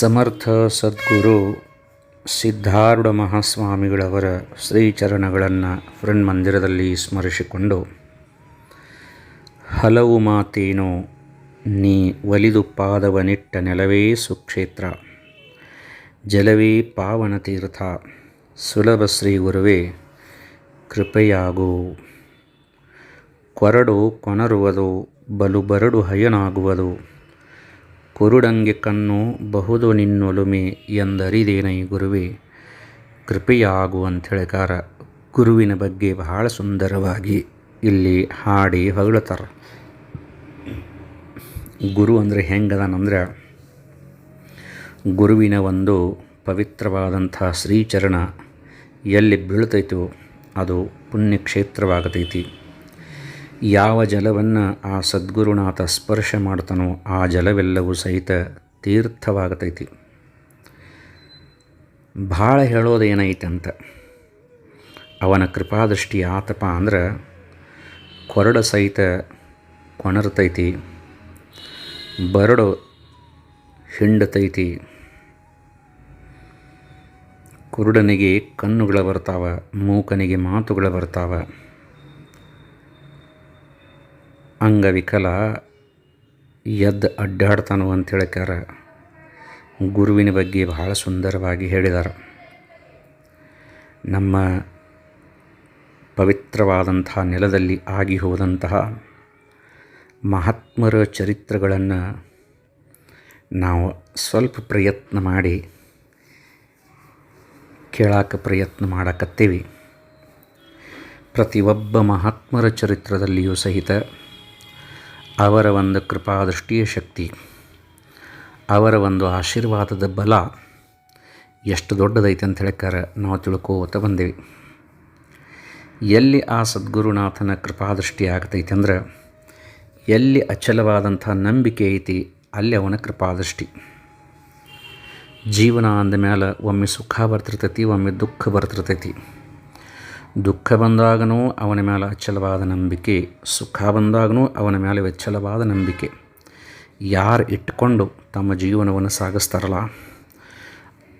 ಸಮರ್ಥ ಸದ್ಗುರು ಸಿದ್ಧಾರೂಢ ಮಹಾಸ್ವಾಮಿಗಳವರ ಶ್ರೀಚರಣಗಳನ್ನು ಮಂದಿರದಲ್ಲಿ ಸ್ಮರಿಸಿಕೊಂಡು, ಹಲವು ಮಾತೇನು ನೀ ಒಲಿದು ಪಾದವನಿಟ್ಟ ನೆಲವೇ ಸುಕ್ಷೇತ್ರ, ಜಲವೇ ಪಾವನ ತೀರ್ಥ, ಸುಲಭ ಶ್ರೀ ಗುರುವೇ, ಕೃಪೆಯಾಗು. ಕೊರಡು ಕೊನರುವುದು, ಬಲು ಬರಡು ಹಯನಾಗುವುದು. ಕುರುಡಂಗೆ ಕಣ್ಣು ಬಹುದು ನಿನ್ನೊಲುಮೆ ಎಂದರಿದೇನೈ ಗುರುವೇ. ಕೃಪೆಯಾಗು ಅಂಥೇಳಿಕಾರ, ಗುರುವಿನ ಬಗ್ಗೆ ಬಹಳ ಸುಂದರವಾಗಿ ಇಲ್ಲಿ ಹಾಡಿ ಹೊಗಳ್ತಾರೆ ಗುರು ಅಂದರೆ ಹೆಂಗದಾನಂದ್ರೆ, ಗುರುವಿನ ಒಂದು ಪವಿತ್ರವಾದಂಥ ಶ್ರೀಚರಣ ಎಲ್ಲಿ ಬೀಳ್ತೈತೋ ಅದು ಪುಣ್ಯಕ್ಷೇತ್ರವಾಗತೈತಿ. ಯಾವ ಜಲವನ್ನು ಆ ಸದ್ಗುರುನಾಥ ಸ್ಪರ್ಶ ಮಾಡ್ತಾನೋ ಆ ಜಲವೆಲ್ಲವೂ ಸಹಿತ ತೀರ್ಥವಾಗತೈತಿ. ಭಾಳ ಹೇಳೋದು ಏನೈತೆ ಅಂತ. ಅವನ ಕೃಪಾದೃಷ್ಟಿ ಆತಪ ಅಂದ್ರೆ ಕೊರಡ ಸಹಿತ ಕೊಣರ್ತೈತಿ ಬರಡು ಹಿಂಡತೈತಿ, ಕುರುಡನಿಗೆ ಕಣ್ಣುಗಳು ಬರ್ತಾವ, ಮೂಕನಿಗೆ ಮಾತುಗಳು ಬರ್ತಾವ. ಅಂಗವಿಕಲ ಎದ್ದು ಅಡ್ಡಾಡ್ತಾನೋ ಅಂತ ಹೇಳ್ಕಾರ ಗುರುವಿನ ಬಗ್ಗೆ ಬಹಳ ಸುಂದರವಾಗಿ ಹೇಳಿದಾರ. ನಮ್ಮ ಪವಿತ್ರವಾದಂಥ ನೆಲದಲ್ಲಿ ಆಗಿ ಹೋದಂತಹ ಮಹಾತ್ಮರ ಚರಿತ್ರೆಗಳನ್ನು ನಾವು ಸ್ವಲ್ಪ ಪ್ರಯತ್ನ ಮಾಡಿ ಕೇಳಕ್ಕೆ ಪ್ರಯತ್ನ ಮಾಡಕತ್ತೀವಿ. ಪ್ರತಿಯೊಬ್ಬ ಮಹಾತ್ಮರ ಚರಿತ್ರದಲ್ಲಿಯೂ ಸಹಿತ ಅವರ ಒಂದು ಕೃಪಾದೃಷ್ಟಿಯ ಶಕ್ತಿ, ಅವರ ಒಂದು ಆಶೀರ್ವಾದದ ಬಲ ಎಷ್ಟು ದೊಡ್ಡದೈತೆ ಅಂತ ಹೇಳ್ಕಾರ ನಾವು ತಿಳ್ಕೋತ ಬಂದೇವಿ. ಎಲ್ಲಿ ಆ ಸದ್ಗುರುನಾಥನ ಕೃಪಾದೃಷ್ಟಿ ಆಗ್ತೈತೆ ಅಂದ್ರೆ, ಎಲ್ಲಿ ಅಚಲವಾದಂಥ ನಂಬಿಕೆ ಐತಿ, ಅಲ್ಲಿ ಅವನ ಕೃಪಾದೃಷ್ಟಿ. ಜೀವನ ಅಂದ ಮೇಲೆ ಒಮ್ಮೆ ಸುಖ ಬರ್ತಿರ್ತೈತಿ, ಒಮ್ಮೆ ದುಃಖ ಬರ್ತಿರ್ತೈತಿ. ದುಃಖ ಬಂದಾಗನೂ ಅವನ ಮೇಲೆ ಅಚ್ಚಲವಾದ ನಂಬಿಕೆ, ಸುಖ ಬಂದಾಗನೂ ಅವನ ಮೇಲೆ ವೆಚ್ಚಲವಾದ ನಂಬಿಕೆ. ಯಾರು ಇಟ್ಕೊಂಡು ತಮ್ಮ ಜೀವನವನ್ನು ಸಾಗಿಸ್ತಾರಲ್ಲ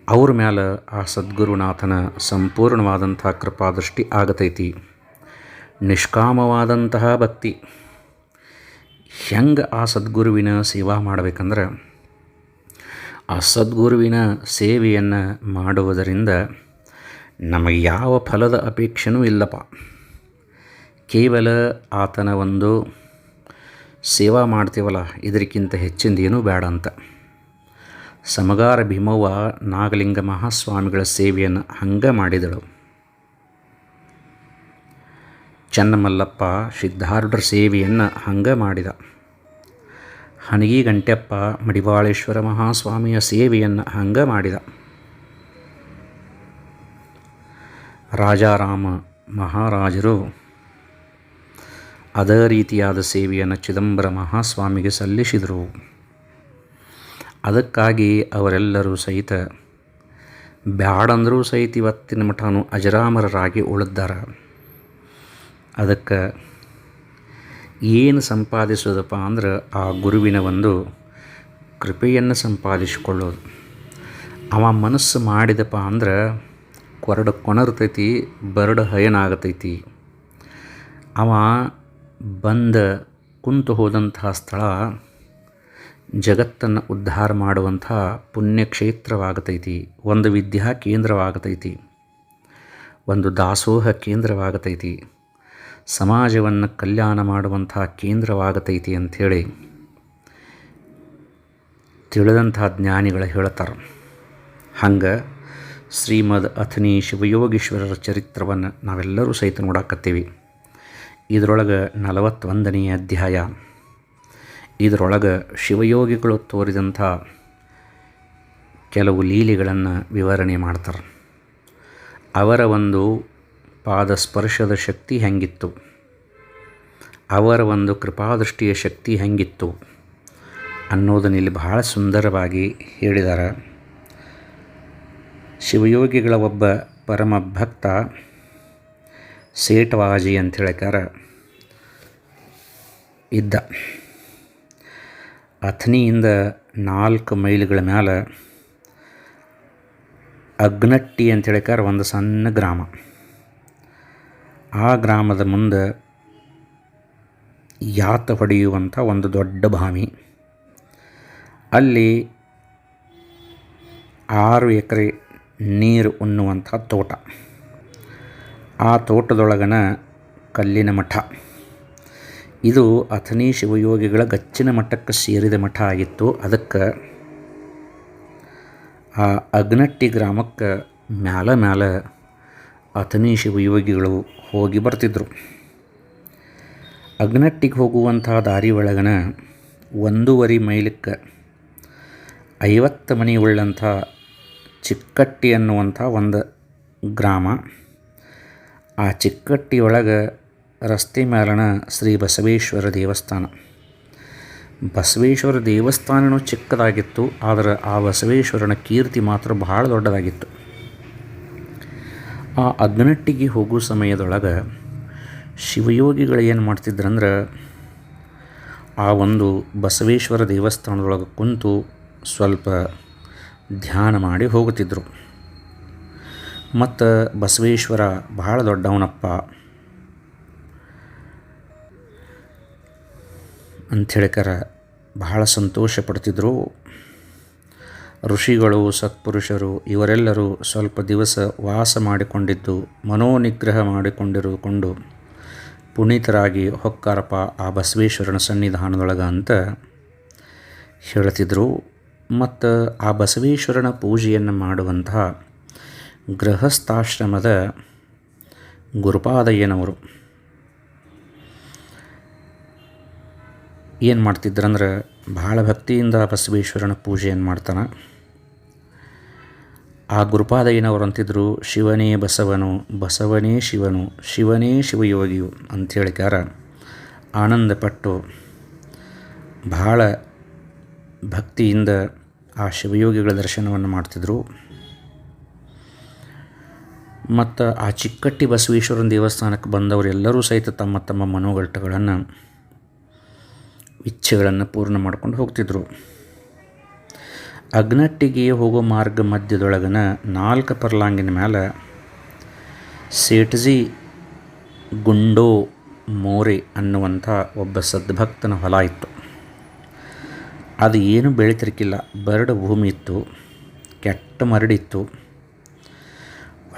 ಅವ್ರ ಮೇಲೆ ಆ ಸದ್ಗುರುನಾಥನ ಸಂಪೂರ್ಣವಾದಂತಹ ಕೃಪಾದೃಷ್ಟಿ ಆಗತೈತಿ. ನಿಷ್ಕಾಮವಾದಂತಹ ಭಕ್ತಿ. ಹೆಂಗೆ ಆ ಸದ್ಗುರುವಿನ ಸೇವಾ ಮಾಡಬೇಕಂದ್ರೆ? ಆ ಸದ್ಗುರುವಿನ ಸೇವೆಯನ್ನು ಮಾಡುವುದರಿಂದ ನಮಗೆ ಯಾವ ಫಲದ ಅಪೇಕ್ಷೆನೂ ಇಲ್ಲಪ್ಪ. ಕೇವಲ ಆತನ ಒಂದು ಸೇವಾ ಮಾಡ್ತೀವಲ್ಲ, ಇದಕ್ಕಿಂತ ಹೆಚ್ಚಿಂದೇನೂ ಬೇಡ ಅಂತ. ಸಮಗಾರ ಭೀಮವ್ವ ನಾಗಲಿಂಗ ಮಹಾಸ್ವಾಮಿಗಳ ಸೇವೆಯನ್ನು ಹಂಗೆ ಮಾಡಿದಳು. ಚನ್ನಮಲ್ಲಪ್ಪ ಸಿದ್ಧಾರೂಢರ ಸೇವೆಯನ್ನು ಹಂಗೆ ಮಾಡಿದ. ಹನಗಿ ಗಂಟೆಪ್ಪ ಮಡಿವಾಳೇಶ್ವರ ಮಹಾಸ್ವಾಮಿಯ ಸೇವೆಯನ್ನು ಹಂಗೆ ಮಾಡಿದ. ರಾಜಾರಾಮ ಮಹಾರಾಜರು. ಅದೇ ರೀತಿಯಾದ ಸೇವೆಯನ್ನು ಚಿದಂಬರ ಮಹಾಸ್ವಾಮಿಗೆ ಸಲ್ಲಿಸಿದರು. ಅದಕ್ಕಾಗಿ ಅವರೆಲ್ಲರೂ ಸಹಿತ ಬ್ಯಾಡಂದರೂ ಸಹಿತ ಇವತ್ತಿನ ಮಠನು ಅಜರಾಮರರಾಗಿ ಉಳಿದಾರ ಅದಕ್ಕೆ ಏನು ಸಂಪಾದಿಸೋದಪ್ಪ ಅಂದ್ರೆ ಆ ಗುರುವಿನ ಒಂದು ಕೃಪೆಯನ್ನು ಸಂಪಾದಿಸಿಕೊಳ್ಳೋದು. ಅವ ಮನಸ್ಸು ಮಾಡಿದಪ್ಪ ಅಂದ್ರೆ ಕೊರಡು ಕೊಣರ್ತೈತಿ, ಬರಡು ಹಯನಾಗತೈತಿ. ಅವ ಬಂದ ಕುಂತು ಹೋದಂತಹ ಸ್ಥಳ ಜಗತ್ತನ್ನು ಉದ್ಧಾರ ಮಾಡುವಂಥ ಪುಣ್ಯಕ್ಷೇತ್ರವಾಗತೈತಿ, ಒಂದು ವಿದ್ಯಾ ಕೇಂದ್ರವಾಗತೈತಿ, ಒಂದು ದಾಸೋಹ ಕೇಂದ್ರವಾಗತೈತಿ, ಸಮಾಜವನ್ನು ಕಲ್ಯಾಣ ಮಾಡುವಂಥ ಕೇಂದ್ರವಾಗತೈತಿ ಅಂಥೇಳಿ ತಿಳಿದಂಥ ಜ್ಞಾನಿಗಳು ಹೇಳ್ತಾರೆ. ಹಂಗೆ ಶ್ರೀಮದ್ ಅಥನಿ ಶಿವಯೋಗೀಶ್ವರರ ಚರಿತ್ರವನ್ನು ನಾವೆಲ್ಲರೂ ಸಹಿತ ನೋಡಾಕತ್ತೀವಿ. ಇದರೊಳಗೆ ನಲವತ್ತೊಂದನೆಯ ಅಧ್ಯಾಯ. ಇದರೊಳಗೆ ಶಿವಯೋಗಿಗಳು ತೋರಿದಂಥ ಕೆಲವು ಲೀಲೆಗಳನ್ನು ವಿವರಣೆ ಮಾಡ್ತಾರೆ. ಅವರ ಒಂದು ಪಾದಸ್ಪರ್ಶದ ಶಕ್ತಿ ಹೆಂಗಿತ್ತು? ಅವರ ಒಂದು ಕೃಪಾದೃಷ್ಟಿಯ ಶಕ್ತಿ ಹೆಂಗಿತ್ತು ಅನ್ನೋದನ್ನ ಇಲ್ಲಿ ಬಹಳ ಸುಂದರವಾಗಿ ಹೇಳಿದ್ದಾರೆ ಶಿವಯೋಗಿಗಳ ಒಬ್ಬ ಪರಮ ಭಕ್ತ ಸೇಟವಾಜಿ ಅಂತ ಹೇಳಿಕಾರ ಇದ್ದ. ಅಥನಿಯಿಂದ ನಾಲ್ಕು ಮೈಲುಗಳ ಮ್ಯಾಲೆ ಅಗ್ನಟ್ಟಿ ಅಂತ ಹೇಳಿಕಾರ ಒಂದು ಸಣ್ಣ ಗ್ರಾಮ. ಆ ಗ್ರಾಮದ ಮುಂದೆ ಯಾತ ಹೊಡೆಯುವಂಥ ಒಂದು ದೊಡ್ಡ ಬಾವಿ ಅಲ್ಲಿ ಆರು ಎಕರೆ ನೀರು ಉಣ್ಣುವಂಥ ತೋಟ. ಆ ತೋಟದೊಳಗನ ಕಲ್ಲಿನ ಮಠ. ಇದು ಅಥನಿ ಶಿವಯೋಗಿಗಳ ಗಚ್ಚಿನ ಮಠಕ್ಕೆ ಸೇರಿದ ಮಠ ಆಗಿತ್ತು. ಅದಕ್ಕೆ ಆ ಅಗ್ನಟ್ಟಿ ಗ್ರಾಮಕ್ಕೆ ಮ್ಯಾಲ ಮ್ಯಾಲ ಅಥನಿ ಶಿವಯೋಗಿಗಳು ಹೋಗಿ ಬರ್ತಿದ್ದರು ಅಗ್ನಟ್ಟಿಗೆ ಹೋಗುವಂಥ ದಾರಿ ಒಳಗನ ಒಂದೂವರೆ ಮೈಲಕ್ಕೆ ಐವತ್ತು ಮನೆ ಉಳ್ಳಂಥ ಚಿಕ್ಕಟ್ಟಿ ಅನ್ನುವಂಥ ಒಂದು ಗ್ರಾಮ. ಆ ಚಿಕ್ಕಟ್ಟಿಯೊಳಗೆ ರಸ್ತೆ ಮೇಲಣ ಶ್ರೀ ಬಸವೇಶ್ವರ ದೇವಸ್ಥಾನ. ಬಸವೇಶ್ವರ ದೇವಸ್ಥಾನವೂ ಚಿಕ್ಕದಾಗಿತ್ತು, ಆದರೆ ಆ ಬಸವೇಶ್ವರನ ಕೀರ್ತಿ ಮಾತ್ರ ಬಹಳ ದೊಡ್ಡದಾಗಿತ್ತು. ಆ ಅಗ್ನಟ್ಟಿಗೆ ಹೋಗೋ ಸಮಯದೊಳಗೆ ಶಿವಯೋಗಿಗಳು ಏನು ಮಾಡ್ತಿದ್ರಂದ್ರೆ, ಆ ಒಂದು ಬಸವೇಶ್ವರ ದೇವಸ್ಥಾನದೊಳಗೆ ಕುಂತು ಸ್ವಲ್ಪ ಧ್ಯಾನ ಮಾಡಿ ಹೋಗುತ್ತಿದ್ದರು ಮತ್ತು ಬಸವೇಶ್ವರ ಬಹಳ ದೊಡ್ಡವನಪ್ಪ ಅಂಥೇಳಿಕರ ಬಹಳ ಸಂತೋಷ ಪಡ್ತಿದ್ದರು ಋಷಿಗಳು, ಸತ್ಪುರುಷರು ಇವರೆಲ್ಲರೂ ಸ್ವಲ್ಪ ದಿವಸ ವಾಸ ಮಾಡಿಕೊಂಡಿದ್ದು, ಮನೋನಿಗ್ರಹ ಮಾಡಿಕೊಂಡಿರುಕೊಂಡು ಪುನೀತರಾಗಿ ಹೊಕ್ಕಾರಪ್ಪ ಆ ಬಸವೇಶ್ವರನ ಸನ್ನಿಧಾನದೊಳಗ ಅಂತ ಹೇಳ್ತಿದ್ರು. ಮತ್ತು ಆ ಬಸವೇಶ್ವರನ ಪೂಜೆಯನ್ನು ಮಾಡುವಂತಹ ಗೃಹಸ್ಥಾಶ್ರಮದ ಗುರುಪಾದಯ್ಯನವರು. ಏನು ಮಾಡ್ತಿದ್ರಂದ್ರೆ ಭಾಳ ಭಕ್ತಿಯಿಂದ ಬಸವೇಶ್ವರನ ಪೂಜೆಯನ್ನು ಮಾಡ್ತಾನೆ. ಆ ಗುರುಪಾದಯ್ಯನವರು ಅಂತಿದ್ರು, ಶಿವನೇ ಬಸವನು, ಬಸವನೇ ಶಿವನು, ಶಿವನೇ ಶಿವಯೋಗಿಯು ಅಂಥೇಳಿಕಾರ ಆನಂದಪಟ್ಟು ಭಾಳ ಭಕ್ತಿಯಿಂದ ಆ ಶಿವಯೋಗಿಗಳ ದರ್ಶನವನ್ನು ಮಾಡ್ತಿದ್ರು. ಮತ್ತು ಆ ಚಿಕ್ಕಟ್ಟಿ ಬಸವೇಶ್ವರನ ದೇವಸ್ಥಾನಕ್ಕೆ ಬಂದವರೆಲ್ಲರೂ ಸಹಿತ ತಮ್ಮ ತಮ್ಮ ಮನೋಗಟ್ಟಗಳನ್ನು ಇಚ್ಛೆಗಳನ್ನು ಪೂರ್ಣ ಮಾಡ್ಕೊಂಡು ಹೋಗ್ತಿದ್ರು. ಅಗ್ನಟ್ಟಿಗೆ ಹೋಗೋ ಮಾರ್ಗ ಮಧ್ಯದೊಳಗನ ನಾಲ್ಕು ಪರ್ಲಾಂಗಿನ ಮೇಲೆ ಸೇಟ್ಜಿ ಗುಂಡೋ ಮೋರೆ ಅನ್ನುವಂಥ ಒಬ್ಬ ಸದ್ಭಕ್ತನ ಹೊಲ ಇತ್ತು. ಅದು ಏನೂ ಬೆಳೀತಿರ್ಕಿಲ್ಲ. ಬರಡು ಭೂಮಿ ಇತ್ತು, ಕೆಟ್ಟ ಮರಡಿತ್ತು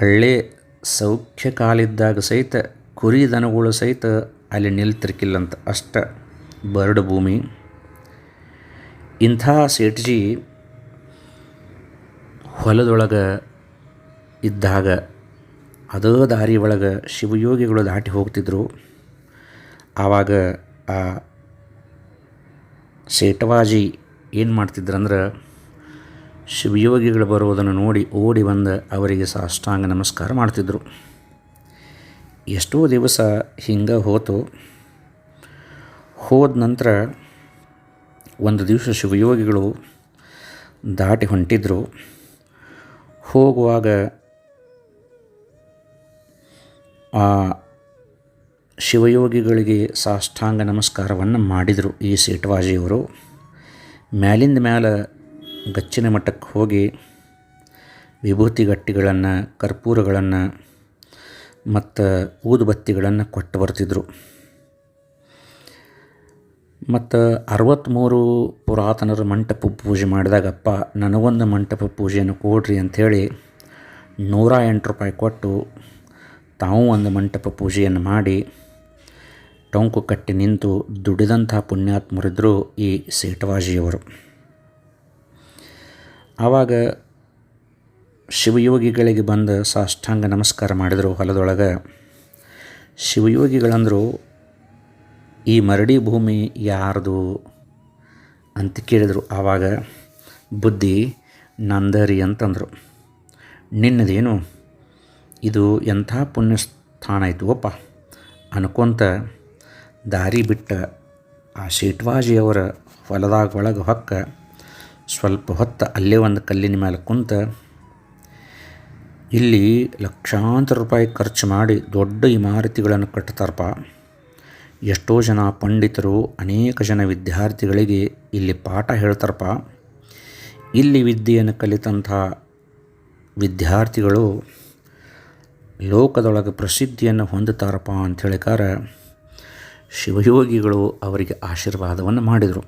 ಒಳ್ಳೆ ಸೌಖ್ಯ ಕಾಲಿದ್ದಾಗ ಸಹಿತ, ಕುರಿ ದನಗಳು ಸಹಿತ ಅಲ್ಲಿ ನಿಲ್ತಿರ್ಕಿಲ್ಲಂತ ಅಷ್ಟ ಬರಡು ಭೂಮಿ. ಇಂಥ ಸೇಟ್ಜಿ ಹೊಲದೊಳಗೆ ಇದ್ದಾಗ ಅದೇ ದಾರಿ ಒಳಗೆ ಶಿವಯೋಗಿಗಳು ದಾಟಿ ಹೋಗ್ತಿದ್ರು. ಆವಾಗ ಆ ಸೇಟವಾಜಿ ಏನು ಮಾಡ್ತಿದ್ರಂದ್ರೆ ಶಿವಯೋಗಿಗಳು ಬರುವುದನ್ನು ನೋಡಿ ಓಡಿ ಬಂದು ಅವರಿಗೆ ಸಾಷ್ಟಾಂಗ ನಮಸ್ಕಾರ ಮಾಡ್ತಿದ್ರು. ಎಷ್ಟೋ ದಿವಸ ಹಿಂಗೆ ಹೋತು. ಹೋದ ನಂತರ ಒಂದು ದಿವಸ ಶಿವಯೋಗಿಗಳು ದಾಟಿ ಹೊಂಟಿದ್ರು. ಹೋಗುವಾಗ ಆ ಶಿವಯೋಗಿಗಳಿಗೆ ಸಾಷ್ಟಾಂಗ ನಮಸ್ಕಾರವನ್ನು ಮಾಡಿದರು ಈ ಸೇಠವಾಜಿಯವರು. ಮ್ಯಾಲಿಂದ ಮ್ಯಾಲ ಗಚ್ಚಿನ ಮಠಕ್ಕೆ ಹೋಗಿ ವಿಭೂತಿ ಗಟ್ಟಿಗಳನ್ನು ಕರ್ಪೂರಗಳನ್ನು ಮತ್ತು ಊದುಬತ್ತಿಗಳನ್ನು ಕೊಟ್ಟು ಬರ್ತಿದ್ರು. ಮತ್ತು ಅರವತ್ತ್ಮೂರು ಪುರಾತನರ ಮಂಟಪ ಪೂಜೆ ಮಾಡಿದಾಗಪ್ಪ ನನಗೊಂದು ಮಂಟಪ ಪೂಜೆಯನ್ನು ಕೊಡ್ರಿ ಅಂಥೇಳಿ ನೂರ ಎಂಟು ರೂಪಾಯಿ ಕೊಟ್ಟು ತಾವು ಒಂದು ಮಂಟಪ ಪೂಜೆಯನ್ನು ಮಾಡಿ ಟೊಂಕು ಕಟ್ಟಿ ನಿಂತು ದುಡಿದಂಥ ಪುಣ್ಯಾತ್ಮರಿದ್ದರು ಈ ಸೇಠವಾಜಿಯವರು. ಆವಾಗ ಶಿವಯೋಗಿಗಳಿಗೆ ಬಂದು ಸಾಷ್ಟಾಂಗ ನಮಸ್ಕಾರ ಮಾಡಿದರು ಹೊಲದೊಳಗೆ. ಶಿವಯೋಗಿಗಳಂದರು, ಈ ಮರಡಿ ಭೂಮಿ ಯಾರ್ದು? ಅಂತ ಕೇಳಿದರು. ಆವಾಗ ಬುದ್ಧಿ ನಂದರಿ ಅಂತಂದರು. ನಿನ್ನದೇನು? ಇದು ಎಂಥ ಪುಣ್ಯಸ್ಥಾನ ಆಯಿತು ಒಪ್ಪ, ಅನ್ಕೊಂತ ದಾರಿ ಬಿಟ್ಟ ಆ ಶೇಟ್ವಾಜಿಯವರ ಹೊಲದಾಗ ಒಳಗೆ ಹೊಕ್ಕ ಸ್ವಲ್ಪ ಹೊತ್ತು ಅಲ್ಲೇ ಒಂದು ಕಲ್ಲಿನ ಮೇಲೆ ಕುಂತ ಇಲ್ಲಿ ಲಕ್ಷಾಂತರ ರೂಪಾಯಿ ಖರ್ಚು ಮಾಡಿ ದೊಡ್ಡ ಇಮಾರತಿಗಳನ್ನು ಕಟ್ತಾರಪ್ಪ. ಎಷ್ಟೋ ಜನ ಪಂಡಿತರು, ಅನೇಕ ಜನ ವಿದ್ಯಾರ್ಥಿಗಳಿಗೆ ಇಲ್ಲಿ ಪಾಠ ಹೇಳ್ತಾರಪ್ಪ. ಇಲ್ಲಿ ವಿದ್ಯೆಯನ್ನು ಕಲಿತಂಥ ವಿದ್ಯಾರ್ಥಿಗಳು ಲೋಕದೊಳಗೆ ಪ್ರಸಿದ್ಧಿಯನ್ನು ಹೊಂದುತ್ತಾರಪ್ಪ ಅಂಥೇಳಿಕಾರ ಶಿವಯೋಗಿಗಳು ಅವರಿಗೆ ಆಶೀರ್ವಾದವನ್ನು ಮಾಡಿದರು.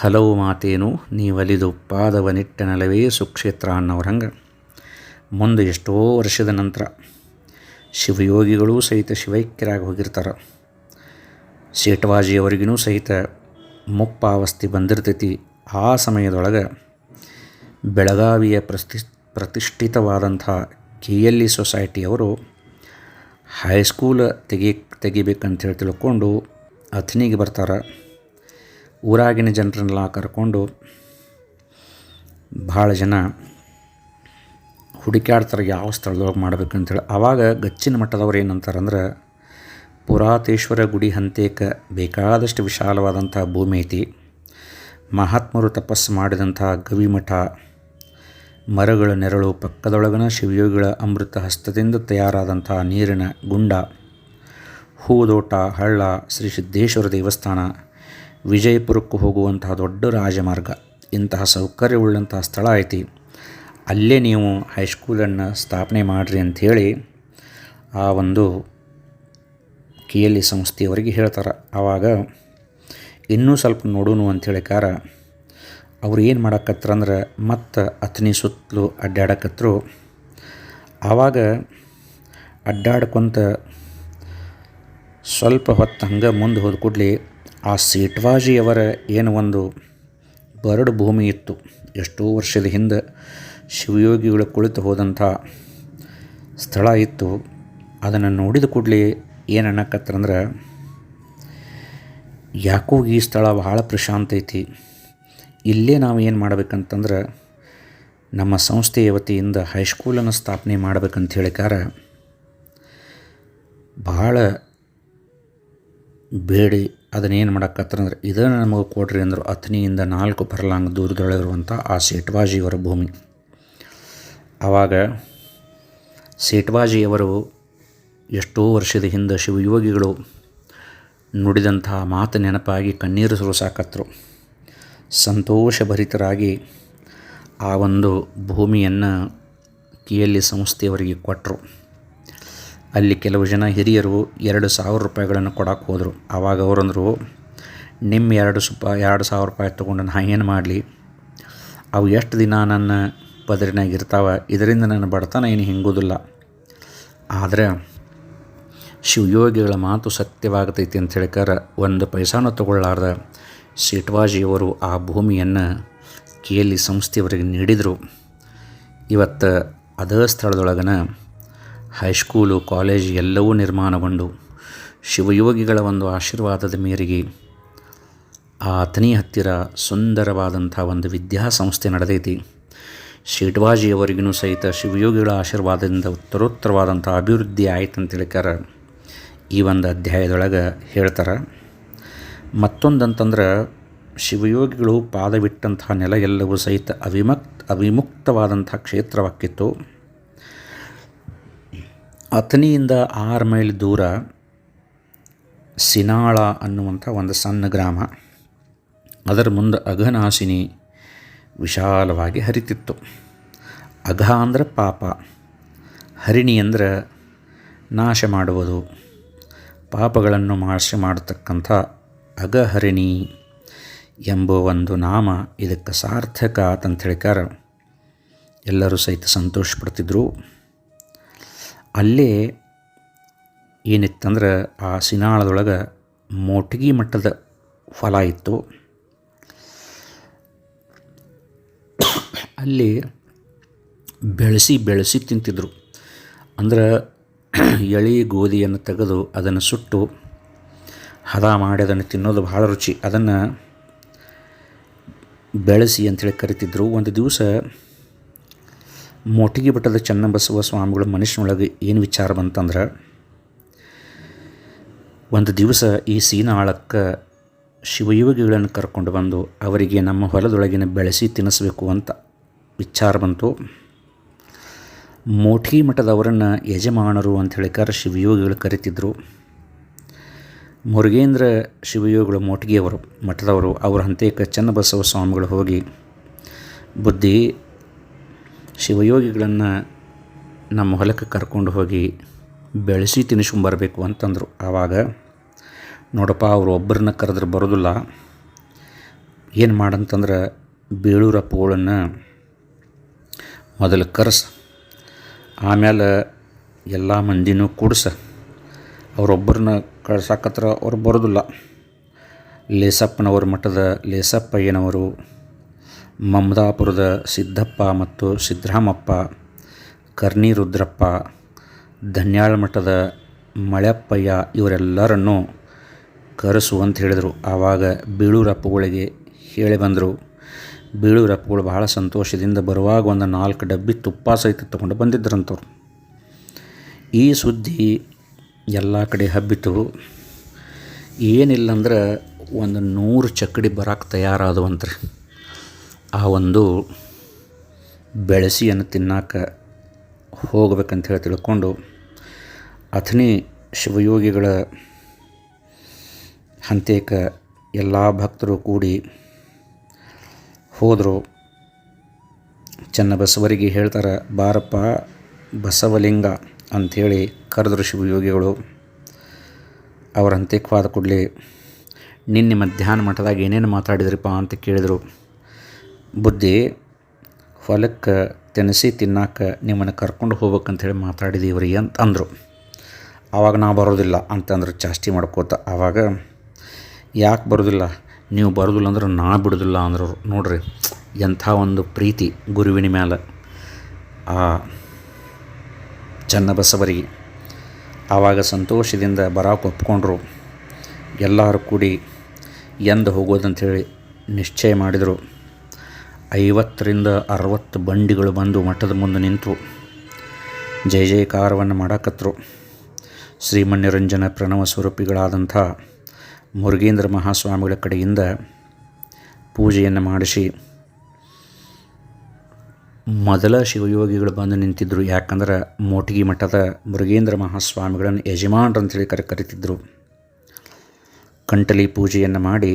ಹಲವು ಮಾತೇನು, ನೀವಲಿದು ಪಾದವನಿಟ್ಟನಲವೇ ಸುಕ್ಷೇತ್ರ ಅನ್ನೋರ ಹಂಗೆ ಮುಂದೆ ಎಷ್ಟೋ ವರ್ಷದ ನಂತರ ಶಿವಯೋಗಿಗಳೂ ಸಹಿತ ಶಿವೈಕ್ಯರಾಗಿ ಹೋಗಿರ್ತಾರೆ. ಸೇಟವಾಜಿಯವರಿಗೂ ಸಹಿತ ಮುಪ್ಪಾವಸ್ಥೆ ಬಂದಿರ್ತೈತಿ. ಆ ಸಮಯದೊಳಗೆ ಬೆಳಗಾವಿಯ ಪ್ರತಿ ಪ್ರತಿಷ್ಠಿತವಾದಂಥ ಕೆ ಎಲ್ ಇ ಸೊಸೈಟಿಯವರು ಹೈಸ್ಕೂಲ್ ತೆಗಿ, ತೆಗಿಬೇಕಂತೇಳಿ ತಿಳ್ಕೊಂಡು ಅಥಣಿಗೆ ಬರ್ತಾರೆ. ಊರಾಗಿನ ಜನರನ್ನೆಲ್ಲ ಕರ್ಕೊಂಡು ಭಾಳ ಜನ ಹುಡುಕಾಡ್ತಾರೆ ಯಾವ ಸ್ಥಳದೊಳಗೆ ಮಾಡ್ಬೇಕಂತೇಳಿ. ಆವಾಗ ಗಚ್ಚಿನ ಮಟ್ಟದವ್ರು ಏನಂತಾರಂದ್ರೆ ಪುರಾತೇಶ್ವರ ಗುಡಿ ಹಂತೇಕ ಬೇಕಾದಷ್ಟು ವಿಶಾಲವಾದಂಥ ಭೂಮಿ ಐತಿ. ಮಹಾತ್ಮರು ತಪಸ್ಸು ಮಾಡಿದಂಥ ಗವಿಮಠ ಮರಗಳ ನೆರಳು, ಪಕ್ಕದೊಳಗನ ಶಿವಯೋಗಿಗಳ ಅಮೃತ ಹಸ್ತದಿಂದ ತಯಾರಾದಂತಹ ನೀರಿನ ಗುಂಡ, ಹೂದೋಟ, ಹಳ್ಳ, ಶ್ರೀ ಸಿದ್ದೇಶ್ವರ ದೇವಸ್ಥಾನ, ವಿಜಯಪುರಕ್ಕೆ ಹೋಗುವಂತಹ ದೊಡ್ಡ ರಾಜಮಾರ್ಗ. ಇಂತಹ ಸೌಕರ್ಯವುಳ್ಳಂತಹ ಸ್ಥಳ ಐತಿ. ಅಲ್ಲೇ ನೀವು ಹೈಸ್ಕೂಲನ್ನು ಸ್ಥಾಪನೆ ಮಾಡಿರಿ ಅಂಥೇಳಿ ಆ ಒಂದು ಕೆ ಎಲ್ ಸಂಸ್ಥೆಯವರಿಗೆ ಹೇಳ್ತಾರೆ. ಆವಾಗ ಇನ್ನೂ ಸ್ವಲ್ಪ ನೋಡೋಣ ಅಂಥೇಳಿಕಾರ ಅವ್ರು ಏನು ಮಾಡಕತ್ರಂದ್ರೆ ಮತ್ತು ಅಥಣಿ ಸುತ್ತಲೂ ಅಡ್ಡಾಡಕತ್ರು. ಆವಾಗ ಅಡ್ಡಾಡ್ಕೊಂತ ಸ್ವಲ್ಪ ಹೊತ್ತು ಹಂಗೆ ಮುಂದೆ ಹೋದ ಕೂಡಲಿ ಆ ಸೇಟ್ವಾಜಿಯವರ ಏನು ಒಂದು ಬರಡು ಭೂಮಿ ಇತ್ತು. ಎಷ್ಟೋ ವರ್ಷದ ಹಿಂದೆ ಶಿವಯೋಗಿಗಳು ಕುಳಿತು ಹೋದಂಥ ಸ್ಥಳ ಇತ್ತು. ಅದನ್ನು ನೋಡಿದ ಕೂಡಲಿ ಏನು ಅನ್ನಕತ್ತಂದ್ರೆ ಯಾಕೋ ಈ ಸ್ಥಳ ಬಹಳ ಪ್ರಶಾಂತ ಐತಿ. ಇಲ್ಲೇ ನಾವು ಏನು ಮಾಡ್ಬೇಕಂತಂದ್ರೆ ನಮ್ಮ ಸಂಸ್ಥೆಯ ವತಿಯಿಂದ ಹೈಸ್ಕೂಲನ್ನು ಸ್ಥಾಪನೆ ಮಾಡ್ಬೇಕಂತ ಹೇಳಿಕಾರ ಭಾಳ ಬೇಡಿ ಅದನ್ನೇನು ಮಾಡೋಕ್ಕತ್ತಂದ್ರೆ ಇದನ್ನು ನಮಗೆ ಕೊಡ್ರಿ ಅಂದರು ಅಥನಿಯಿಂದ ನಾಲ್ಕು ಪರ್ಲಾಂಗ್ ದೂರದೊಳಗಿರುವಂಥ ಆ ಸೇಟ್ವಾಜಿಯವರ ಭೂಮಿ. ಆವಾಗ ಸೇಟ್ವಾಜಿಯವರು ಎಷ್ಟೋ ವರ್ಷದ ಹಿಂದೆ ಶಿವಯೋಗಿಗಳು ನುಡಿದಂತಹ ಮಾತು ನೆನಪಾಗಿ ಕಣ್ಣೀರು ಸುರಿಸಾಕತ್ರು. ಸಂತೋಷಭರಿತರಾಗಿ ಆ ಒಂದು ಭೂಮಿಯನ್ನು ಕೆ ಎಲ್ ಇ ಸಂಸ್ಥೆಯವರಿಗೆ ಕೊಟ್ಟರು ಅಲ್ಲಿ ಕೆಲವು ಜನ ಹಿರಿಯರು ಎರಡು ಸಾವಿರ ರೂಪಾಯಿಗಳನ್ನು ಕೊಡಕ್ಕೆ ಹೋದರು. ಆವಾಗ ಅವರಂದರು ನಿಮ್ಮ ಎರಡು ಸುಪ, ಎರಡು ಸಾವಿರ ರೂಪಾಯಿ ತೊಗೊಂಡು ನಾ ಏನು ಮಾಡಲಿ? ಅವು ಎಷ್ಟು ದಿನ ನನ್ನ ಪದರಿನಾಗ ಇರ್ತಾವೆ? ಇದರಿಂದ ನನ್ನ ಬಡತನ ಏನು ಹಿಂಗೋದಿಲ್ಲ. ಆದರೆ ಶಿವಯೋಗಿಗಳ ಮಾತು ಸತ್ಯವಾಗತೈತಿ ಅಂತ ಹೇಳಿಕಾರ ಒಂದು ಪೈಸಾನು ತಗೊಳ್ಳಾರ್ದ. ಸೇಟ್ವಾಜಿಯವರು ಆ ಭೂಮಿಯನ್ನು ಕೆ ಎಲ್ ಸಂಸ್ಥೆಯವರಿಗೆ ನೀಡಿದರು. ಇವತ್ತು ಅದೇ ಸ್ಥಳದೊಳಗನ ಹೈಸ್ಕೂಲು, ಕಾಲೇಜ್ ಎಲ್ಲವೂ ನಿರ್ಮಾಣಗೊಂಡು ಶಿವಯೋಗಿಗಳ ಒಂದು ಆಶೀರ್ವಾದದ ಮೇರೆಗೆ ಆ ಅಥಣಿ ಹತ್ತಿರ ಸುಂದರವಾದಂಥ ಒಂದು ವಿದ್ಯಾಸಂಸ್ಥೆ ನಡೆದೈತಿ. ಶೇಟ್ವಾಜಿಯವರಿಗೂ ಸಹಿತ ಶಿವಯೋಗಿಗಳ ಆಶೀರ್ವಾದದಿಂದ ಉತ್ತರೋತ್ತರವಾದಂಥ ಅಭಿವೃದ್ಧಿ ಆಯ್ತು ಅಂತ ತಿಳಿಕಾರ ಈ ಒಂದು ಅಧ್ಯಾಯದೊಳಗೆ ಹೇಳ್ತಾರೆ. ಮತ್ತೊಂದಂತಂದ್ರೆ ಶಿವಯೋಗಿಗಳು ಪಾದವಿಟ್ಟಂತಹ ನೆಲ ಎಲ್ಲವೂ ಸಹಿತ ಅವಿಮಕ್ತ ಅವಿಮುಕ್ತವಾದಂಥ ಕ್ಷೇತ್ರವಾಕ್ಕಿತ್ತು ಅಥನಿಯಿಂದ ಆರು ಮೈಲ್ ದೂರ ಸಿನಾಳ ಅನ್ನುವಂಥ ಒಂದು ಸಣ್ಣ ಗ್ರಾಮ. ಅದರ ಮುಂದೆ ಅಘನಾಶಿನಿ ವಿಶಾಲವಾಗಿ ಹರಿತಿತ್ತು. ಅಘ ಅಂದರೆ ಪಾಪ, ಹರಿಣಿ ಅಂದರೆ ನಾಶ ಮಾಡುವುದು, ಪಾಪಗಳನ್ನು ನಾಶ ಮಾಡತಕ್ಕಂಥ ಅಗಹರಿಣಿ ಎಂಬ ಒಂದು ನಾಮ ಇದಕ್ಕೆ ಸಾರ್ಥಕ ಆತಂತ ಹೇಳಿಕಾರ ಎಲ್ಲರೂ ಸಹಿತ ಸಂತೋಷ ಪಡ್ತಿದ್ರು ಅಲ್ಲೇ ಏನಿತ್ತಂದ್ರೆ ಆ ಸಿನಾಳದೊಳಗೆ ಮೋಟಗಿ ಮಟ್ಟದ ಫಲ ಇತ್ತು. ಅಲ್ಲಿ ಬೆಳೆಸಿ ಬೆಳೆಸಿ ತಿಂತಿದ್ರು. ಅಂದ್ರೆ ಎಳೆ ಗೋಧಿಯನ್ನು ತೆಗೆದು ಅದನ್ನು ಸುಟ್ಟು ಹದ ಮಾಡಿ ಅದನ್ನು ತಿನ್ನೋದು ಭಾಳ ರುಚಿ. ಅದನ್ನು ಬೆಳೆಸಿ ಅಂಥೇಳಿ ಕರಿತಿದ್ದರು ಒಂದು ದಿವಸ ಮೋಟಿಗೆ ಬೆಟ್ಟದ ಚನ್ನಬಸವ ಸ್ವಾಮಿಗಳು ಮನುಷ್ಯನೊಳಗೆ ಏನು ವಿಚಾರ ಬಂತಂದ್ರೆ, ಒಂದು ದಿವಸ ಈ ಸೀನಾಳಕ್ಕೆ ಶಿವಯೋಗಿಗಳನ್ನು ಕರ್ಕೊಂಡು ಬಂದು ಅವರಿಗೆ ನಮ್ಮ ಹೊಲದೊಳಗಿನ ಬೆಳೆಸಿ ತಿನ್ನಿಸ್ಬೇಕು ಅಂತ ವಿಚಾರ ಬಂತು. ಮೋಠಿ ಮಠದವರನ್ನು ಯಜಮಾನರು ಅಂತ ಹೇಳಿಕಾರ ಶಿವಯೋಗಿಗಳು ಕರಿತಿದ್ರು. ಮುರುಗೇಂದ್ರ ಶಿವಯೋಗಿಗಳು ಮೋಟಿಗೆಯವರು, ಮಠದವರು, ಅವರ ಹಂತೇಕ ಚನ್ನಬಸವ ಸ್ವಾಮಿಗಳು ಹೋಗಿ ಬುದ್ಧಿ ಶಿವಯೋಗಿಗಳನ್ನು ನಮ್ಮ ಹೊಲಕ್ಕೆ ಕರ್ಕೊಂಡು ಹೋಗಿ ಬೆಳೆಸಿ ತಿನ್ನಿಸ್ಕೊಂಬರ್ಬೇಕು ಅಂತಂದರು. ಆವಾಗ ನೋಡಪ್ಪ, ಅವರು ಒಬ್ಬರನ್ನ ಕರೆದ್ರೆ ಬರೋದಿಲ್ಲ. ಏನು ಮಾಡಂತಂದ್ರೆ ಬೇಳೂರು ಪೋಳನ್ನು ಮೊದಲು ಕರೆಸ ಆಮೇಲೆ ಎಲ್ಲ ಮಂದಿನೂ ಕೂಡ್ಸ ಅವರೊಬ್ಬರನ್ನ ಕಳ್ಸಕತ್ರ ಅವ್ರು ಬರೋದಿಲ್ಲ. ಲೇಸಪ್ಪನವರ ಮಠದ ಲೇಸಪ್ಪಯ್ಯನವರು, ಮಮದಾಪುರದ ಸಿದ್ದಪ್ಪ ಮತ್ತು ಸಿದ್ದರಾಮಪ್ಪ ಕರ್ನಿ ರುದ್ರಪ್ಪ ಧನ್ಯಾಳ ಮಠದ ಮಳೆಪ್ಪಯ್ಯ ಇವರೆಲ್ಲರನ್ನು ಕರೆಸು ಅಂತ ಹೇಳಿದರು. ಆವಾಗ ಬೀಳೂರಪ್ಪಗಳಿಗೆ ಹೇಳಿ ಬಂದರು. ಬೀಳೂರಪ್ಪಗಳು ಬಹಳ ಸಂತೋಷದಿಂದ ಬರುವಾಗ ಒಂದು ನಾಲ್ಕು ಡಬ್ಬಿ ತುಪ್ಪ ಸಹಿತ ತೊಗೊಂಡು ಬಂದಿದ್ದರಂತವ್ರು. ಈ ಸುದ್ದಿ ಎಲ್ಲ ಕಡೆ ಹಬ್ಬಿತು ಏನಿಲ್ಲಂದ್ರೆ ಒಂದು ನೂರು ಚಕ್ಕಡಿ ಬರಕ್ಕೆ ತಯಾರಾದವಂತ್ರಿ. ಆ ಒಂದು ಬೆಳಸಿಯನ್ನು ತಿನ್ನಕ್ಕೆ ಹೋಗ್ಬೇಕಂತ ಹೇಳಿ ತಿಳ್ಕೊಂಡು ಅಥಣಿ ಶಿವಯೋಗಿಗಳ ಹಂತೇಕ ಎಲ್ಲ ಭಕ್ತರು ಕೂಡಿ ಹೋದರು. ಚನ್ನಬಸವರಿಗೆ ಹೇಳ್ತಾರೆ, ಬಾರಪ್ಪ, ಬಸವಲಿಂಗ. ಅಂಥೇಳಿ ಕರೆದರು ಶಿವಯೋಗಿಗಳು, ಅವರ ಅಂತ್ಯಕ್ವಾದ ಕೂಡಲೇ, ನಿನ್ನೆ ಮಧ್ಯಾಹ್ನ ಮಠದಾಗ ಏನೇನು ಮಾತಾಡಿದ್ರಿಪ್ಪ? ಅಂತ ಕೇಳಿದರು. ಬುದ್ಧಿ, ಹೊಲಕ್ಕೆ ತಿನ್ನಿಸಿ ತಿನ್ನಾಕ ನಿಮ್ಮನ್ನು ಕರ್ಕೊಂಡು ಹೋಗ್ಬೇಕಂಥೇಳಿ ಮಾತಾಡಿದೀವ್ರಿ ಅಂತ ಅಂದರು. ಆವಾಗ ನಾ ಬರೋದಿಲ್ಲ ಅಂತಂದ್ರೆ ಚಾಸ್ತಿ ಮಾಡ್ಕೋತ. ಆವಾಗ ಯಾಕೆ ಬರೋದಿಲ್ಲ? ನೀವು ಬರೋದಿಲ್ಲ ಅಂದ್ರೆ ನಾ ಬಿಡೋದಿಲ್ಲ ಅಂದರು. ನೋಡ್ರಿ, ಎಂಥ ಒಂದು ಪ್ರೀತಿ ಗುರುವಿನ ಮೇಲೆ ಆ ಚನ್ನಬಸವರಿಗೆ ಆವಾಗ ಸಂತೋಷದಿಂದ ಬರಾಕ್ ಒಪ್ಕೊಂಡ್ರು. ಎಲ್ಲರೂ ಕೂಡಿ ಎಂದು ಹೋಗೋದಂಥೇಳಿ ನಿಶ್ಚಯ ಮಾಡಿದರು. ಐವತ್ತರಿಂದ ಅರವತ್ತು ಬಂಡಿಗಳು ಬಂದು ಮಠದ ಮುಂದೆ ನಿಂತು ಜಯ ಜಯಕಾರವನ್ನು ಮಾಡಾಕತ್ರು. ಶ್ರೀಮನ್ಯರಂಜನ ಪ್ರಣವ ಸ್ವರೂಪಿಗಳಾದಂಥ ಮುರುಗೇಂದ್ರ ಮಹಾಸ್ವಾಮಿಗಳ ಕಡೆಯಿಂದ ಪೂಜೆಯನ್ನು ಮಾಡಿಸಿ ಮೊದಲ ಶಿವಯೋಗಿಗಳು ಬಂದು ನಿಂತಿದ್ದರು ಯಾಕಂದ್ರೆ ಮೋಟಗಿ ಮಠದ ಮೃಗೇಂದ್ರ ಮಹಾಸ್ವಾಮಿಗಳನ್ನು ಯಜಮಾನ್ರು ಅಂತೇಳಿ ಕರೆ ಕರಿತಿದ್ದರು ಕಂಟಲಿ ಪೂಜೆಯನ್ನು ಮಾಡಿ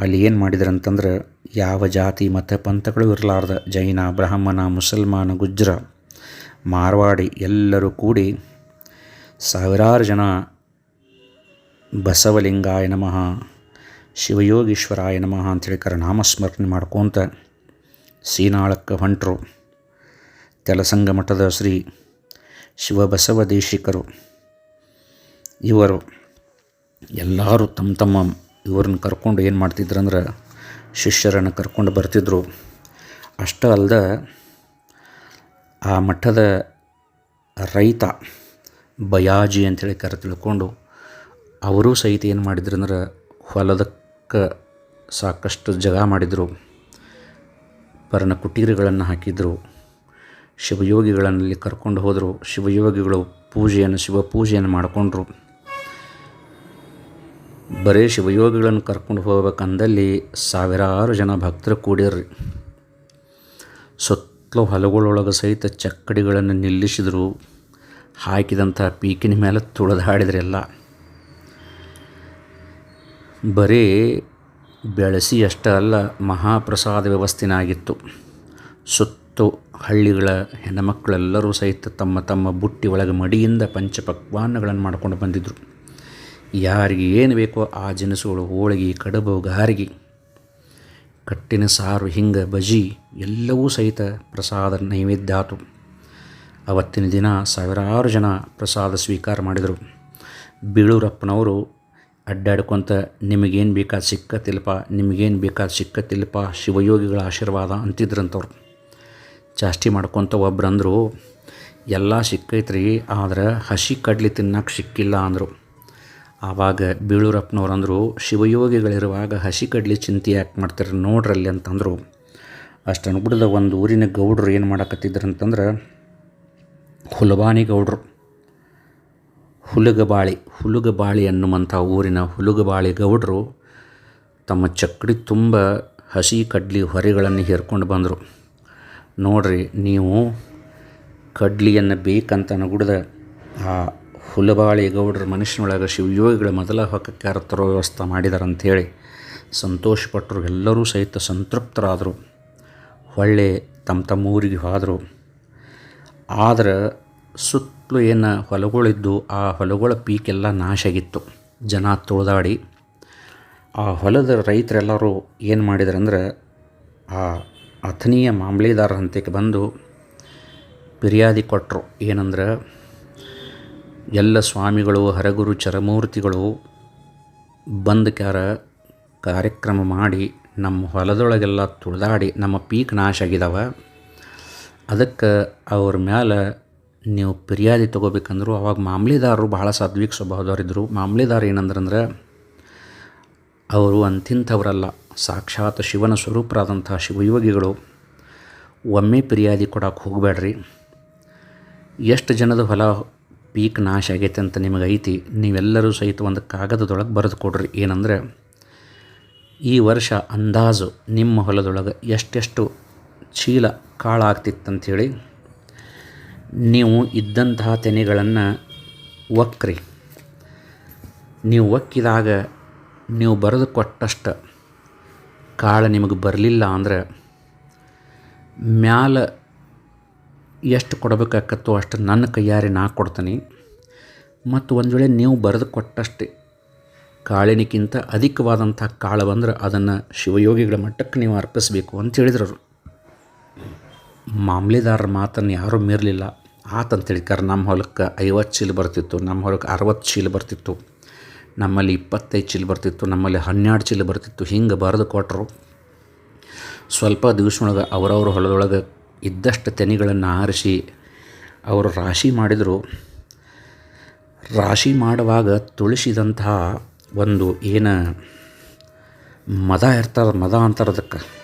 ಅಲ್ಲಿ ಏನು ಮಾಡಿದ್ರು ಅಂತಂದ್ರೆ ಯಾವ ಜಾತಿ ಮತ್ತು ಪಂಥಗಳು ಇರಲಾರ್ದ. ಜೈನ, ಬ್ರಾಹ್ಮಣ, ಮುಸಲ್ಮಾನ, ಗುಜ್ರ, ಮಾರ್ವಾಡಿ ಎಲ್ಲರೂ ಕೂಡಿ ಸಾವಿರಾರು ಜನ ಬಸವಲಿಂಗಾಯ ನಮಃ, ಶಿವಯೋಗೀಶ್ವರಾಯ ನಮಃ ಅಂತೇಳಿ ಕರ ನಾಮಸ್ಮರಣೆ ಮಾಡ್ಕೊತ ಸೀನಾಳಕ್ಕೆ ಹೊಂಟರು. ತೆಲಸಂಗ ಮಠದ ಶ್ರೀ ಶಿವಬಸವ ದೇಶಿಕರು ಇವರು ಎಲ್ಲರೂ ತಮ್ಮ ತಮ್ಮ ಇವ್ರನ್ನ ಕರ್ಕೊಂಡು ಏನು ಮಾಡ್ತಿದ್ರಂದ್ರೆ ಶಿಷ್ಯರನ್ನು ಕರ್ಕೊಂಡು ಬರ್ತಿದ್ರು. ಅಷ್ಟೇ ಅಲ್ಲದೆ ಆ ಮಠದ ರೈತ ಬಯಾಜಿ ಅಂಥೇಳಿ ಕರೆ ತಿಳ್ಕೊಂಡು ಅವರೂ ಸಹಿತ ಏನು ಮಾಡಿದ್ರು ಅಂದ್ರೆ ಹೊಲದಕ್ಕೆ ಸಾಕಷ್ಟು ಜಗ ಮಾಡಿದರು. ಪರ್ಣ ಕುಟೀರಗಳನ್ನು ಹಾಕಿದರು ಶಿವಯೋಗಿಗಳಲ್ಲಿ ಕರ್ಕೊಂಡು ಹೋದರು, ಶಿವಯೋಗಿಗಳು ಪೂಜೆಯನ್ನು, ಶಿವ ಪೂಜೆಯನ್ನು ಮಾಡಿಕೊಂಡ್ರು. ಬರೀ ಶಿವಯೋಗಿಗಳನ್ನು ಕರ್ಕೊಂಡು ಹೋಗ್ಬೇಕಂದಲ್ಲಿ ಸಾವಿರಾರು ಜನ ಭಕ್ತರು ಕೂಡಿರ್ರಿ. ಸುತ್ತಲೂ ಹೊಲಗಳೊಳಗೆ ಸಹಿತ ಚಕ್ಕಡಿಗಳನ್ನು ನಿಲ್ಲಿಸಿದರು, ಹಾಕಿದಂಥ ಪೀಕಿನ ಮೇಲೆ ತುಳಿದಾಡಿದ್ರೆಲ್ಲ. ಬರೀ ಬೆಳೆಸಿ ಅಷ್ಟೇ ಅಲ್ಲ, ಮಹಾಪ್ರಸಾದ ವ್ಯವಸ್ಥೆನಾಗಿತ್ತು. ಸುತ್ತು ಹಳ್ಳಿಗಳ ಹೆಣ್ಣುಮಕ್ಕಳೆಲ್ಲರೂ ಸಹಿತ ತಮ್ಮ ತಮ್ಮ ಬುಟ್ಟಿ ಒಳಗೆ ಮಡಿಯಿಂದ ಪಂಚಪಕ್ವಾನ್ನಗಳನ್ನು ಮಾಡ್ಕೊಂಡು ಬಂದಿದ್ದರು ಯಾರಿಗೆ ಏನು ಬೇಕೋ ಆ ಜನಸುಗಳು ಹೋಳಿಗೆ, ಕಡುಬು, ಗಾರಿಗೆ. ಕಟ್ಟಿನ ಸಾರು, ಹಿಂಗೆ, ಬಜಿ ಎಲ್ಲವೂ ಸಹಿತ ಪ್ರಸಾದ ನೈವೇದ್ಯ ಆತು. ಅವತ್ತಿನ ದಿನ ಸಾವಿರಾರು ಜನ ಪ್ರಸಾದ ಸ್ವೀಕಾರ ಮಾಡಿದರು. ಬೀಳೂರಪ್ಪನವರು ಅಡ್ಡಾಡ್ಕೊತ ನಿಮಗೇನು ಬೇಕಾದ ಸಿಕ್ಕತ್ತಿಲ್ಲಪ್ಪ ನಿಮಗೇನು ಬೇಕಾದ ಸಿಕ್ಕತ್ತಿಲ್ಲಪ್ಪ ಶಿವಯೋಗಿಗಳ ಆಶೀರ್ವಾದ ಅಂತಿದ್ರಂಥವ್ರು ಜಾಸ್ತಿ ಮಾಡ್ಕೊತ ಒಬ್ರು ಅಂದರು ಎಲ್ಲ ಸಿಕ್ಕೈತ್ರಿ, ಆದ್ರೆ ಹಸಿ ಕಡ್ಲಿ ತಿನ್ನಕ್ಕೆ ಸಿಕ್ಕಿಲ್ಲ ಅಂದರು. ಆವಾಗ ಬೀಳೂರಪ್ಪನವ್ರು ಅಂದರು ಶಿವಯೋಗಿಗಳಿರುವಾಗ ಹಸಿ ಕಡ್ಲಿ ಚಿಂತೆ ಯಾಕೆ ಮಾಡ್ತಾರೆ ನೋಡ್ರಲ್ಲಿ ಅಂತಂದರು. ಅಷ್ಟು ಅನ್ಬಿಡ್ದ ಒಂದು ಊರಿನ ಗೌಡ್ರು ಏನು ಮಾಡಕತ್ತಿದ್ರು ಅಂತಂದ್ರೆ ಹುಲಬಾನಿ ಗೌಡ್ರು. ಹುಲಗಬಾಳಿ ಹುಲಗಬಾಳಿ ಅನ್ನುವಂಥ ಊರಿನ ಹುಲುಗಬಾಳಿ ಗೌಡರು ತಮ್ಮ ಚಕ್ಕಡಿ ತುಂಬ ಹಸಿ ಕಡ್ಲಿ ಹೊರೆಗಳನ್ನು ಹೇರ್ಕೊಂಡು ಬಂದರು. ನೋಡ್ರಿ, ನೀವು ಕಡ್ಲಿಯನ್ನು ಬೇಕಂತ ಗುಡದ ಆ ಹುಲಬಾಳಿ ಗೌಡ್ರ ಮನುಷ್ಯನೊಳಗೆ ಶಿವಯೋಗಿಗಳ ಮೊದಲ ಹೊಕ್ಕಕ್ಕೆ ತರೋ ವ್ಯವಸ್ಥೆ ಮಾಡಿದಾರಂಥೇಳಿ ಸಂತೋಷಪಟ್ಟರು, ಎಲ್ಲರೂ ಸಹಿತ ಸಂತೃಪ್ತರಾದರು. ಹೊಳ್ಳೆ ತಮ್ಮ ತಮ್ಮ ಊರಿಗೆ ಹೋದರು. ಆದ್ರೆ ಸುತ್ತಲೂ ಏನು ಹೊಲಗಳಿದ್ದು, ಆ ಹೊಲಗಳ ಪೀಕೆಲ್ಲ ನಾಶ ಆಗಿತ್ತು ಜನ ತುಳಿದಾಡಿ. ಆ ಹೊಲದ ರೈತರೆಲ್ಲರೂ ಏನು ಮಾಡಿದ್ರು ಅಂದ್ರೆ ಆ ಅಥನೀಯ ಮಾಮಲೆದಾರ ಹಂತಕ್ಕೆ ಬಂದು ಫಿರ್ಯಾದಿ ಕೊಟ್ಟರು ಏನಂದ್ರೆ, ಎಲ್ಲ ಸ್ವಾಮಿಗಳು, ಹರಗುರು, ಚರಮೂರ್ತಿಗಳು ಬಂದು ಕ್ಯಾರ ಕಾರ್ಯಕ್ರಮ ಮಾಡಿ, ನಮ್ಮ ಹೊಲದೊಳಗೆಲ್ಲ ತುಳಿದಾಡಿ, ನಮ್ಮ ಪೀಕ್ ನಾಶ ಆಗಿದಾವೆ ಅದಕ್ಕೆ ಅವ್ರ ಮ್ಯಾಲೆ ನೀವು ಫಿರ್ಯಾದಿ ತೊಗೋಬೇಕಂದ್ರು ಅವಾಗ ಮಾಮಲೆದಾರರು ಬಹಳ ಸಾತ್ವಿಕ ಸ್ವಭಾವದವರಿದ್ದರು ಮಾಮಲೆದಾರ ಏನಂದ್ರಂದ್ರೆ, ಅವರು ಅಂತಿಂಥವರಲ್ಲ. ಸಾಕ್ಷಾತ್ ಶಿವನ ಸ್ವರೂಪರಾದಂಥ ಶಿವಯೋಗಿಗಳು. ಒಮ್ಮೆ ಫಿರ್ಯಾದಿ ಕೊಡಕ್ಕೆ ಹೋಗಬೇಡ್ರಿ ಎಷ್ಟು ಜನದ ಹೊಲ ಪೀಕ್ ನಾಶ ಆಗೈತೆ ಅಂತ ನಿಮಗೆ ಐತಿ, ನೀವೆಲ್ಲರೂ ಸಹಿತ ಒಂದು ಕಾಗದದೊಳಗೆ ಬರೆದು ಕೊಡ್ರಿ. ಏನಂದ್ರೆ, ಈ ವರ್ಷ ಅಂದಾಜು ನಿಮ್ಮ ಹೊಲದೊಳಗೆ ಎಷ್ಟೆಷ್ಟು ಚೀಲ ಕಾಳಾಗ್ತಿತ್ತಂಥೇಳಿ ನೀವು ಇದ್ದಂತಹ ತೆನೆಗಳನ್ನು ಒಕ್ಕ್ರಿ. ನೀವು ಒಕ್ಕಿದಾಗ ನೀವು ಬರೆದು ಕೊಟ್ಟಷ್ಟು ಕಾಳು ನಿಮಗೆ ಬರಲಿಲ್ಲ ಅಂದ್ರೆ ಮ್ಯಾಲ ಎಷ್ಟು ಕೊಡಬೇಕಾಗತ್ತೋ ಅಷ್ಟು ನನ್ನ ಕೈಯಾರೆ ನಾ ಕೊಡ್ತೀನಿ. ಮತ್ತು ಒಂದು ವೇಳೆ ನೀವು ಬರೆದು ಕೊಟ್ಟಷ್ಟೇ ಕಾಳಿನಕ್ಕಿಂತ ಅಧಿಕವಾದಂಥ ಕಾಳು ಬಂದ್ರೆ ಅದನ್ನು ಶಿವಯೋಗಿಗಳ ಮಟ್ಟಕ್ಕೆ ನೀವು ಅರ್ಪಿಸಬೇಕು ಅಂತ ಹೇಳಿದ್ರು ಅವರು. ಮಾಮಲೆದಾರರ ಮಾತನ್ನು ಯಾರೂ ಮೀರಲಿಲ್ಲ. ಆತಂತ ಕರ್, ನಮ್ಮ ಹೊಲಕ್ಕೆ ಐವತ್ತು ಚೀಲ ಬರ್ತಿತ್ತು, ನಮ್ಮ ಹೊಲಕ್ಕೆ ಅರವತ್ತು ಚೀಲ ಬರ್ತಿತ್ತು, ನಮ್ಮಲ್ಲಿ ಇಪ್ಪತ್ತೈದು ಚೀಲ ಬರ್ತಿತ್ತು, ನಮ್ಮಲ್ಲಿ ಹನ್ನೆರಡು ಚೀಲ ಬರ್ತಿತ್ತು, ಹಿಂಗೆ ಬರೆದು ಕೊಟ್ಟರು ಸ್ವಲ್ಪ ದಿವಸೊಳಗೆ ಅವರವ್ರ ಹೊಲದೊಳಗೆ ಇದ್ದಷ್ಟು ತೆನೆಗಳನ್ನು ಆರಿಸಿ ಅವರು ರಾಶಿ ಮಾಡಿದರು. ರಾಶಿ ಮಾಡುವಾಗ ತುಳಿಸಿದಂತಹ ಒಂದು ಏನು ಮದ ಇರ್ತಾರೆ, ಮದ ಅಂತಾರದಕ್ಕೆ.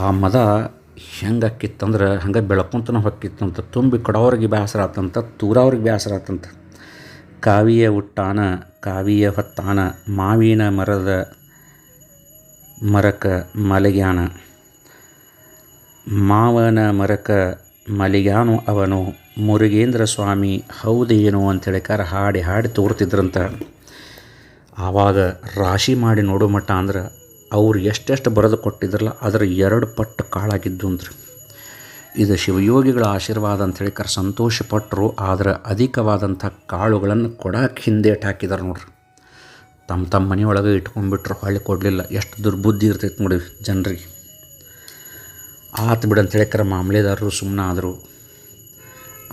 ಆ ಮದ ಹೆಂಗೆ ಆಕಿತ್ತಂದ್ರೆ ಹಂಗೆ ಬೆಳಕುಂತನ ಹೊಕ್ಕಿತ್ತಂತ ತುಂಬಿ ಕೊಡೋರಿಗೆ ಬೇಸರ ಆತಂತ, ತೂರವ್ರಿಗೆ ಬೇಸರ ಆತಂತ. ಕಾವಿಯ ಹುಟ್ಟಾನ, ಕಾವಿಯ ಹೊತ್ತಾನ, ಮಾವಿನ ಮರದ ಮರಕ ಮಲಗ್ಯಾನ. ಮಾವನ ಮರಕ ಮಲಿಗಾನು ಅವನು, ಮುರುಗೇಂದ್ರ ಸ್ವಾಮಿ ಹೌದೇನು ಅಂತೇಳಿಕಾರ ಹಾಡಿ ಹಾಡಿ ತೋರ್ತಿದ್ರಂತ. ಆವಾಗ ರಾಶಿ ಮಾಡಿ ನೋಡೋ ಮಟ್ಟ ಅಂದ್ರೆ ಅವ್ರು ಎಷ್ಟೆಷ್ಟು ಬರೆದು ಕೊಟ್ಟಿದ್ರಲ್ಲ, ಅದರ ಎರಡು ಪಟ್ಟು ಕಾಳಾಗಿದ್ದು ಅಂದ್ರೆ. ಇದು ಶಿವಯೋಗಿಗಳ ಆಶೀರ್ವಾದ ಅಂಥೇಳಿ ಕರ್ ಸಂತೋಷಪಟ್ಟರು ಆದರೆ ಅಧಿಕವಾದಂಥ ಕಾಳುಗಳನ್ನು ಕೊಡಕ್ಕೆ ಹಿಂದೇಟು ಹಾಕಿದಾರೆ ನೋಡ್ರಿ. ತಮ್ಮ ತಮ್ಮ ಮನೆಯೊಳಗೆ ಇಟ್ಕೊಂಡ್ಬಿಟ್ರು, ಹಳ್ಳಿ ಕೊಡಲಿಲ್ಲ. ಎಷ್ಟು ದುರ್ಬುದ್ಧಿ ಇರ್ತೈತೆ ನೋಡಿ ಜನರಿಗೆ. ಆತು ಬಿಡು ಅಂತ ಕರೆ ಮಾಮಲೆದಾರರು ಸುಮ್ಮನೆ ಆದರು.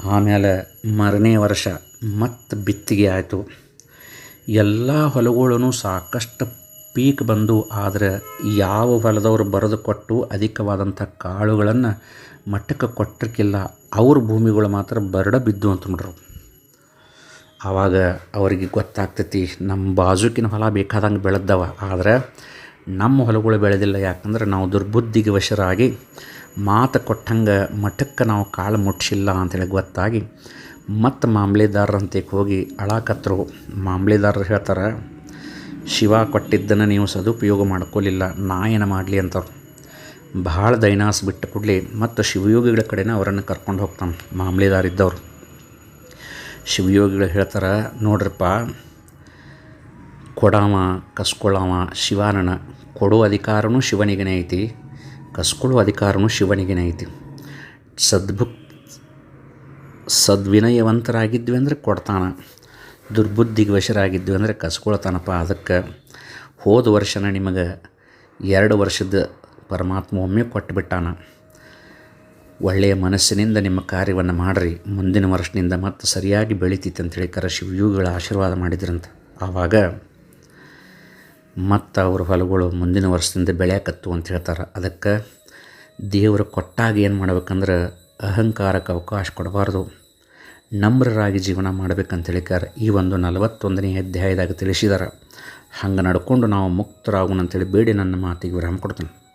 ಆಮೇಲೆ ಮರನೇ ವರ್ಷ ಮತ್ತು ಬಿತ್ತಿಗೆ ಆಯಿತು. ಎಲ್ಲ ಹೊಲಗಳೂ ಸಾಕಷ್ಟು ಪೀಕ್ ಬಂದು, ಆದರೆ ಯಾವ ಹೊಲದವರು ಬರೆದು ಕೊಟ್ಟು ಅಧಿಕವಾದಂಥ ಕಾಳುಗಳನ್ನು ಮಟ್ಟಕ್ಕೆ ಕೊಟ್ಟಿರ್ಕಿಲ್ಲ, ಅವ್ರ ಭೂಮಿಗಳು ಮಾತ್ರ ಬರಡ ಬಿದ್ದು ಅಂತ ನೋಡ್ರು. ಆವಾಗ ಅವರಿಗೆ ಗೊತ್ತಾಗ್ತೈತಿ, ನಮ್ಮ ಬಾಜುಕಿನ ಹೊಲ ಬೇಕಾದಂಗೆ ಬೆಳೆದವ. ಆದರೆ ನಮ್ಮ ಹೊಲಗಳು ಬೆಳೆದಿಲ್ಲ, ಯಾಕಂದ್ರೆ ನಾವು ದುರ್ಬುದ್ಧಿಗೆ ವಶರಾಗಿ ಮಾತು ಕೊಟ್ಟಂಗೆ ಮಠಕ್ಕೆ ನಾವು ಕಾಳು ಮುಟ್ಟಿಸಿಲ್ಲ ಅಂತೇಳಿ ಗೊತ್ತಾಗಿ ಮತ್ತು ಮಾಮಲೆದಾರರಂತಕ್ಕೆ ಹೋಗಿ ಅಳಾಕತ್ರು. ಮಾಮಲೆದಾರರು ಹೇಳ್ತಾರೆ ಶಿವ ಕೊಟ್ಟಿದ್ದನ್ನು ನೀವು ಸದುಪಯೋಗ ಮಾಡ್ಕೊಳ್ಳಿಲ್ಲ ನಾ ಏನು ಮಾಡಲಿ ಅಂತವ್ರು. ಭಾಳ ದೈನಾಸ್ ಬಿಟ್ಟು ಕೂಡಲೇ ಮತ್ತು ಶಿವಯೋಗಿಗಳ ಕಡೆನೇ ಅವರನ್ನು ಕರ್ಕೊಂಡು ಹೋಗ್ತಾನೆ ಮಾಮಲೆದಾರ ಇದ್ದವ್ರು ಶಿವಯೋಗಿಗಳು ಹೇಳ್ತಾರೆ, ನೋಡ್ರಪ್ಪ, ಕೊಡಾವ ಕಸ್ಕೊಳ್ಳವ ಶಿವಾನನ, ಕೊಡೋ ಅಧಿಕಾರನೂ ಶಿವನಿಗೇನೆ ಐತಿ ಕಸ್ಕೊಳ್ಳೋ ಅಧಿಕಾರನೂ ಶಿವನಿಗೇನೆ ಐತಿ. ಸದ್ಭುಕ್, ಸದ್ವಿನಯವಂತರಾಗಿದ್ವಿ ಅಂದರೆ ಕೊಡ್ತಾನೆ. ದುರ್ಬುದ್ಧಿಗೆ ವಶರಾಗಿದ್ದು ಅಂದರೆ ಕಸ್ಕೊಳ್ತಾನಪ್ಪ. ಅದಕ್ಕೆ ಹೋದ ವರ್ಷನ ನಿಮಗೆ ಎರಡು ವರ್ಷದ ಪರಮಾತ್ಮ ಒಮ್ಮೆ ಕೊಟ್ಟುಬಿಟ್ಟಾನ. ಒಳ್ಳೆಯ ಮನಸ್ಸಿನಿಂದ ನಿಮ್ಮ ಕಾರ್ಯವನ್ನು ಮಾಡಿರಿ. ಮುಂದಿನ ವರ್ಷದಿಂದ ಮತ್ತೆ ಸರಿಯಾಗಿ ಬೆಳಿತೈತೆ ಅಂತೇಳಿ ಕರ ಶಿವಯುಗಳ ಆಶೀರ್ವಾದ ಮಾಡಿದ್ರಂತ. ಆವಾಗ ಮತ್ತು ಅವ್ರ ಹೊಲಗಳು ಮುಂದಿನ ವರ್ಷದಿಂದ ಬೆಳೆಯಕತ್ತು ಅಂತ ಹೇಳ್ತಾರೆ. ಅದಕ್ಕೆ ದೇವರು ಕೊಟ್ಟಾಗ ಏನು ಮಾಡ್ಬೇಕಂದ್ರೆ ಅಹಂಕಾರಕ್ಕೆ ಅವಕಾಶ ಕೊಡಬಾರ್ದು. ನಮ್ರರಾಗಿ ಜೀವನ ಮಾಡ್ಬೇಕಂತ ಹೇಳಿಕಾರ ಈ ಒಂದು ನಲವತ್ತೊಂದನೇ ಅಧ್ಯಾಯದಾಗ ತಿಳಿಸಿದಾರೆ. ಹಂಗೆ ನಡ್ಕೊಂಡು ನಾವು ಮುಕ್ತರಾಗೋಣ ಅಂತೇಳಿ ಬೇಡಿ ನನ್ನ ಮಾತಿಗೆ ವಿರಾಮ ಕೊಡ್ತೇನೆ.